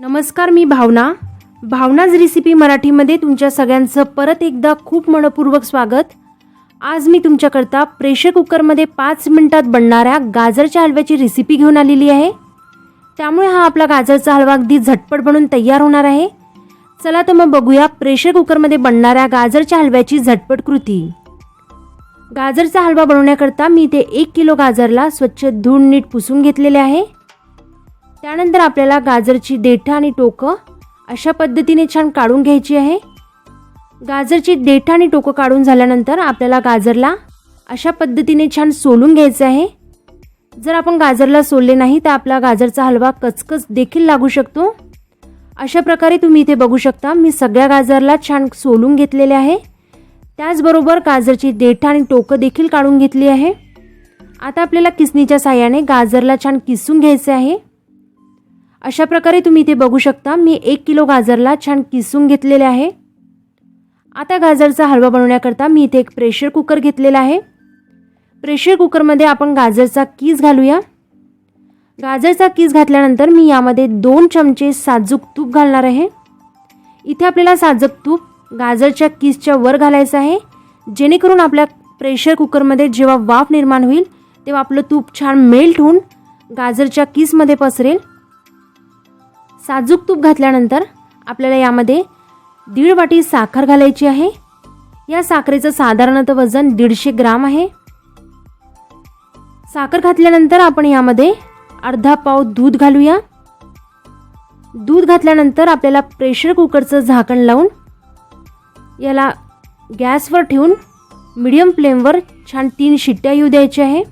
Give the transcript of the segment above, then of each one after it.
नमस्कार मी भावना. भावनाज रेसिपी मराठीमध्ये तुमच्या सगळ्यांचं परत एकदा खूप मनपूर्वक स्वागत. आज मी तुमच्याकरता प्रेशर कुकरमध्ये पाच मिनटात बनणाऱ्या गाजरच्या हलव्याची रेसिपी घेऊन आलेली आहे. त्यामुळे हा आपला गाजरचा हलवा अगदी झटपट बनून तयार होणार आहे. चला तर मग बघूया प्रेशर कुकरमध्ये बनणाऱ्या गाजरच्या हलव्याची झटपट कृती. गाजरचा हलवा बनवण्याकरता मी इथे एक किलो गाजरला स्वच्छ धूळ नीट पुसून घेतलेले आहे. त्यानंतर आपल्याला गाजरची देठं आणि टोकं अशा पद्धतीने छान काढून घ्यायची आहे. गाजरची देठं आणि टोकं काढून झाल्यानंतर आपल्याला गाजरला अशा पद्धतीने छान सोलून घ्यायचं आहे. जर आपण गाजरला सोलले नाही तर आपला गाजरचा हलवा कचकच देखील लागू शकतो. अशा प्रकारे तुम्ही इथे बघू शकता मी सगळ्या गाजरला छान सोलून घेतलेले आहे. त्याचबरोबर गाजरची देठं आणि टोकं देखील काढून घेतली आहे. आता आपल्याला किसणीच्या साह्याने गाजरला छान किसून घ्यायचे आहे. अशा प्रकारे तुम्ही इथे बघू शकता मी एक किलो गाजरला छान किसून घेतलेले आहे. आता गाजरचा हलवा बनवण्याकरता मी इथे एक प्रेशर कुकर घेतलेला आहे. प्रेशर कुकरमध्ये आपण गाजरचा कीस घालूया. गाजरचा कीस घातल्यानंतर मी यामध्ये दोन चमचे साजूक तूप घालणार आहे. इथे आपल्याला साजूक तूप गाजरच्या कीसच्या वर घालायचं आहे. जेणेकरून आपल्या प्रेशर कुकरमध्ये जेव्हा वाफ निर्माण होईल तेव्हा आपलं तूप छान मेल्ट होऊन गाजरच्या कीसमध्ये पसरेल. साजूक तूप घातल्यानंतर आपल्याला यामध्ये दीड वाटी साखर घालायची आहे. या साखरेचं साधारणतः वजन दीडशे ग्राम आहे. साखर घातल्यानंतर आपण यामध्ये अर्धा पाव दूध घालूया. दूध घातल्यानंतर आपल्याला प्रेशर कुकरचं झाकण लावून याला गॅसवर ठेवून मिडियम फ्लेमवर छान तीन शिट्ट्या येऊ द्यायच्या आहे.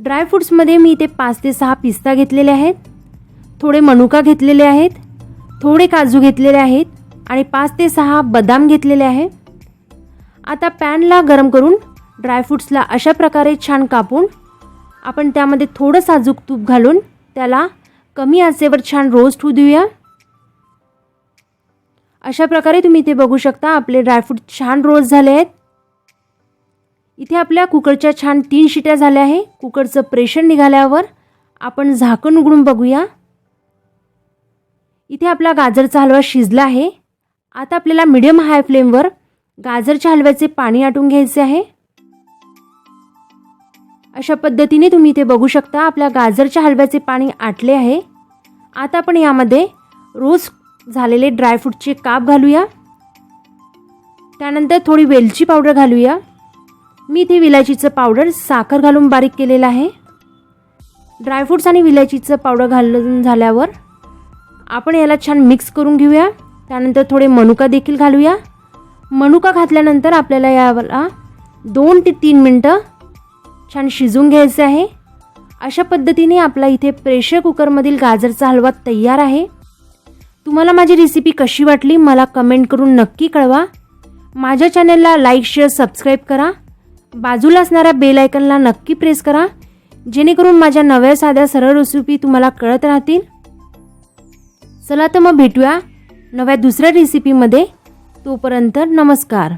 ड्रायफ्रूट्समध्ये मी इथे पाच ते सहा पिस्ता घेतलेले आहेत. थोडे मनुका घेतलेले आहेत थोडे काजू घेतलेले आहेत आणि पाच ते सहा बदाम घेतलेले आहे आता पॅनला गरम करून ड्रायफ्रूट्सला अशा प्रकारे छान कापून आपण त्यामध्ये थोडं साजूक तूप घालून त्याला कमी आचेवर छान रोस्ट होऊ देऊया. अशा प्रकारे तुम्ही इथे बघू शकता आपले ड्रायफ्रूट छान रोस्ट झाले आहेत. इथे आपल्या कुकरच्या छान तीन शिट्या झाल्या आहे. कुकरचं प्रेशर निघाल्यावर आपण झाकण उघडून बघूया. इथे आपला गाजरचा हलवा शिजला आहे. आता आपल्याला मिडियम हाय फ्लेमवर गाजरच्या हलव्याचे पाणी आटून घ्यायचे आहे. अशा पद्धतीने तुम्ही इथे बघू शकता आपल्या गाजरच्या हलव्याचे पाणी आटले आहे. आता आपण यामध्ये रोज झालेले ड्रायफ्रूटचे काप घालूया. त्यानंतर थोडी वेलची पावडर घालूया. मी इथे विलायचीचं पावडर साखर घालून बारीक केलेलं आहे. ड्रायफ्रूट्स आणि विलायचीचं पावडर घालून झाल्यावर आपण याला छान मिक्स करून घेऊया. त्यानंतर थोडे मनुका देखील घालूया. मनुका घातल्यानंतर आपल्याला याला दोन ते तीन मिनटं छान शिजून घ्यायचं आहे. अशा पद्धतीने आपला इथे प्रेशर कुकरमधील गाजरचा हलवा तयार आहे. तुम्हाला माझी रेसिपी कशी वाटली मला कमेंट करून नक्की कळवा. माझ्या चॅनलला लाईक शेअर सबस्क्राईब करा. बाजूला असणाऱ्या बेल आयकनला नक्की प्रेस करा. जेणेकरून माझ्या नव्या साध्या सरळ रेसिपी तुम्हाला कळत राहतील. चला तर मग भेटूया नव्या दुसऱ्या रेसिपीमध्ये तोपर्यंत नमस्कार.